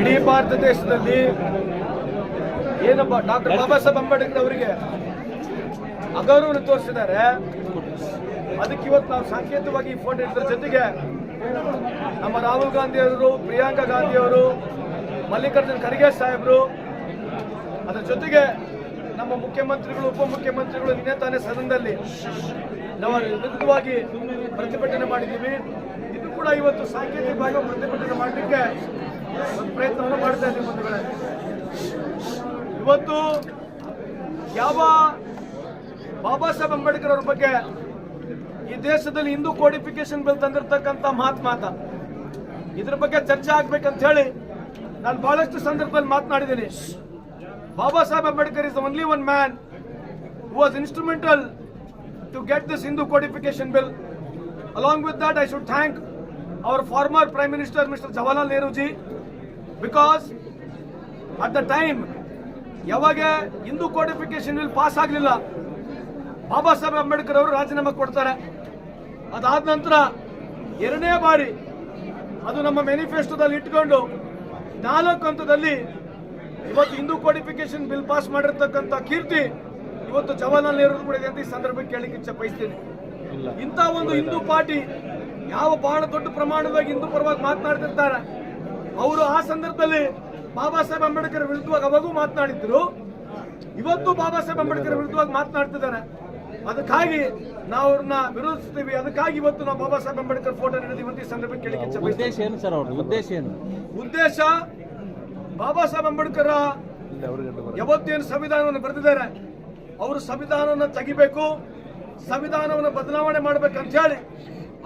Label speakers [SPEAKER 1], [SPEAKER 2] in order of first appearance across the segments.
[SPEAKER 1] ಇಡೀ ಭಾರತ ದೇಶದಲ್ಲಿ ಏನಪ್ಪ ಡಾಕ್ಟರ್ ಬಾಬಾ ಸಾಹೇಬ್ ಅಂಬೇಡ್ಕರ್ ಅವರಿಗೆ ಅಗೌರವ ತೋರಿಸಿದ್ದಾರೆ. ಅದಕ್ಕೆ ಇವತ್ತು ನಾವು ಸಾಂಕೇತಿಕವಾಗಿ ಈ ಫೋಟೋ ಇದ್ರ ಜೊತೆಗೆ ನಮ್ಮ ರಾಹುಲ್ ಗಾಂಧಿ ಅವರು ಪ್ರಿಯಾಂಕಾ ಗಾಂಧಿ ಅವರು ಮಲ್ಲಿಕಾರ್ಜುನ್ ಖರ್ಗೆ ಸಾಹೇಬರು ಅದರ ಜೊತೆಗೆ ನಮ್ಮ ಮುಖ್ಯಮಂತ್ರಿಗಳು ಉಪಮುಖ್ಯಮಂತ್ರಿಗಳು ನಿನ್ನೆ ತಾನೇ ಸದನದಲ್ಲಿ ನಾವು ವಿರುದ್ಧವಾಗಿ ಪ್ರತಿಭಟನೆ ಮಾಡಿದ್ದೀವಿ. ಇದು ಕೂಡ ಇವತ್ತು ಸಾಂಕೇತಿಕವಾಗಿ ಪ್ರತಿಭಟನೆ ಮಾಡಲಿಕ್ಕೆ ಪ್ರಯತ್ನವನ್ನು ಮಾಡ್ತಾ ಇದ್ದೀವಿ ಬಂಧುಗಳೇ. ಇವತ್ತು ಯಾವ ಬಾಬಾ ಸಾಹೇಬ್ ಅಂಬೇಡ್ಕರ್ ಅವ್ರ ಬಗ್ಗೆ ಈ ದೇಶದಲ್ಲಿ ಹಿಂದೂ ಕೋಡಿಫಿಕೇಶನ್ ಬಿಲ್ ತಂದಿರತಕ್ಕಂಥ ಮಹಾತ್ಮಾತ ಇದ್ರ ಬಗ್ಗೆ ಚರ್ಚೆ ಆಗ್ಬೇಕಂತ ಹೇಳಿ ನಾನು ಬಹಳಷ್ಟು ಸಂದರ್ಭದಲ್ಲಿ ಮಾತನಾಡಿದ್ದೀನಿ. Baba Saheb Ambedkar is only one man was instrumental to get this Hindu codification bill along with that I should thank our former prime minister mister Jawaharlal Nehruji because at the time ಯಾವಾಗ Hindu codification bill pass ಆಗಲಿಲ್ಲ ಬಾಬಾ ಸಾಹೇಬ್ ಅಂಬೇಡ್ಕರ್ ಅವರು ರಾಜೀನಾಮೆ ಕೊಡ್ತಾರೆ. ಅದಾದ ನಂತರ ಎರಡನೇ ಬಾರಿ ಅದು ನಮ್ಮ ಮ್ಯಾನಿಫೆಸ್ಟೋದಲ್ಲಿ ಇಟ್ಕೊಂಡು ನಾಲ್ಕು ಹಂತದಲ್ಲಿ ಇವತ್ತು ಹಿಂದೂ ಕೋಡಿಫಿಕೇಶನ್ ಬಿಲ್ ಪಾಸ್ ಮಾಡಿರ್ತಕ್ಕಂಥ ಕೀರ್ತಿ ಇವತ್ತು ಜವಾಹರ್ಲಾಲ್ ನೆಹರು ಕೂಡ ಇದೆ ಅಂತ ಈ ಸಂದರ್ಭಕ್ಕೆ ಕೇಳಲಿಕ್ಕೆ ಇಚ್ಛೆ ಬಯಸ್ತೀನಿ. ಇಂಥ ಒಂದು ಹಿಂದೂ ಪಾರ್ಟಿ ಯಾವ ಬಹಳ ದೊಡ್ಡ ಪ್ರಮಾಣದಾಗ ಹಿಂದೂ ಪರವಾಗಿ ಮಾತನಾಡ್ತಿರ್ತಾರೆ. ಅವರು ಆ ಸಂದರ್ಭದಲ್ಲಿ ಬಾಬಾ ಸಾಹೇಬ್ ಅಂಬೇಡ್ಕರ್ ವಿರುದ್ಧವಾಗಿ ಅವಾಗೂ ಮಾತನಾಡಿದ್ರು. ಇವತ್ತು ಬಾಬಾ ಸಾಹೇಬ್ ಅಂಬೇಡ್ಕರ್ ವಿರುದ್ಧವಾಗಿ ಮಾತನಾಡ್ತಿದ್ದಾರೆ. ಅದಕ್ಕಾಗಿ ನಾವು ಅವ್ರನ್ನ ವಿರೋಧಿಸ್ತೀವಿ. ಅದಕ್ಕಾಗಿ ಇವತ್ತು ನಾವು ಬಾಬಾ ಸಾಹೇಬ್ ಅಂಬೇಡ್ಕರ್ ಫೋಟೋ ಈ ಸಂದರ್ಭಕ್ಕೆ ಕೇಳಿಕೆ
[SPEAKER 2] ಉದ್ದೇಶ ಏನು ಸರ್ ಅವ್ರ ಉದ್ದೇಶ ಏನು?
[SPEAKER 1] ಉದ್ದೇಶ ಬಾಬಾ ಸಾಹೇಬ್ ಅಂಬೇಡ್ಕರ್ ಯಾವತ್ತೇನು ಸಂವಿಧಾನವನ್ನು ಬರೆದಿದ್ದಾರೆ ಅವರು ಸಂವಿಧಾನವನ್ನು ತೆಗಿಬೇಕು ಸಂವಿಧಾನವನ್ನು ಬದಲಾವಣೆ ಮಾಡಬೇಕಂತ ಹೇಳಿ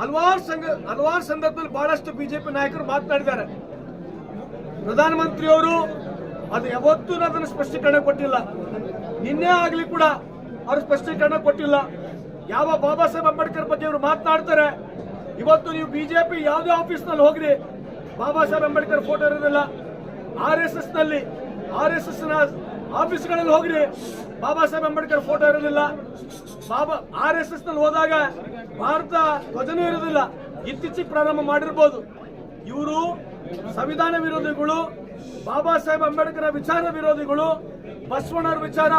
[SPEAKER 1] ಹಲವಾರು ಸಂಘ ಹಲವಾರು ಸಂದರ್ಭದಲ್ಲಿ ಬಹಳಷ್ಟು ಬಿಜೆಪಿ ನಾಯಕರು ಮಾತನಾಡಿದ್ದಾರೆ. ಪ್ರಧಾನಮಂತ್ರಿಯವರು ಅದು ಯಾವತ್ತೂ ಅದನ್ನು ಸ್ಪಷ್ಟೀಕರಣ ಕೊಟ್ಟಿಲ್ಲ. ನಿನ್ನೆ ಆಗಲಿ ಕೂಡ ಅವರು ಸ್ಪಷ್ಟೀಕರಣ ಕೊಟ್ಟಿಲ್ಲ. ಯಾವ ಬಾಬಾ ಸಾಹೇಬ್ ಅಂಬೇಡ್ಕರ್ ಬಗ್ಗೆ ಅವರು ಮಾತನಾಡ್ತಾರೆ, ಇವತ್ತು ನೀವು ಬಿಜೆಪಿ ಯಾವುದೇ ಆಫೀಸ್ನಲ್ಲಿ ಹೋಗ್ರಿ, ಬಾಬಾ ಸಾಹೇಬ್ ಅಂಬೇಡ್ಕರ್ ಫೋಟೋ ಇರೋದಿಲ್ಲ. ಆರ್ ಎಸ್ ಎಸ್ನಲ್ಲಿ ಆರ್ ಎಸ್ ಎಸ್ನ ಆಫೀಸ್ಗಳಲ್ಲಿ ಹೋಗ್ರಿ, ಬಾಬಾ ಸಾಹೇಬ್ ಅಂಬೇಡ್ಕರ್ ಫೋಟೋ ಇರೋದಿಲ್ಲ. ಬಾಬಾ, ಆರ್ ಎಸ್ ಎಸ್ನಲ್ಲಿ ಹೋದಾಗ ಭಾರತ ಧ್ವಜನೂ ಇರೋದಿಲ್ಲ. ಇತ್ತೀಚೆಗೆ ಪ್ರಾರಂಭ ಮಾಡಿರ್ಬೋದು. ಇವರು ಸಂವಿಧಾನ ವಿರೋಧಿಗಳು ಬಾಬಾ ಸಾಹೇಬ್ ಅಂಬೇಡ್ಕರ್ ವಿಚಾರ ವಿರೋಧಿಗಳು ಬಸವಣ್ಣವ್ರ ವಿಚಾರ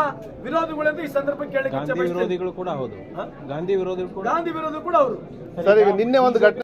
[SPEAKER 1] ವಿರೋಧಿಗಳು ಈ ಸಂದರ್ಭಕ್ಕೆ ಹೇಳಿ ಇಚ್ಛೆ
[SPEAKER 2] ಗಾಂಧಿ ವಿರೋಧಿಗಳು ಕೂಡ ಹೌದು.
[SPEAKER 1] ಹ?
[SPEAKER 2] ಗಾಂಧಿ ವಿರೋಧಿಗಳು ಕೂಡ
[SPEAKER 1] ಗಾಂಧಿ ವಿರೋಧಿ ಕೂಡ ಅವರು
[SPEAKER 3] ಸರ್ ಈಗ ನಿನ್ನೆ ಒಂದು ಘಟನೆ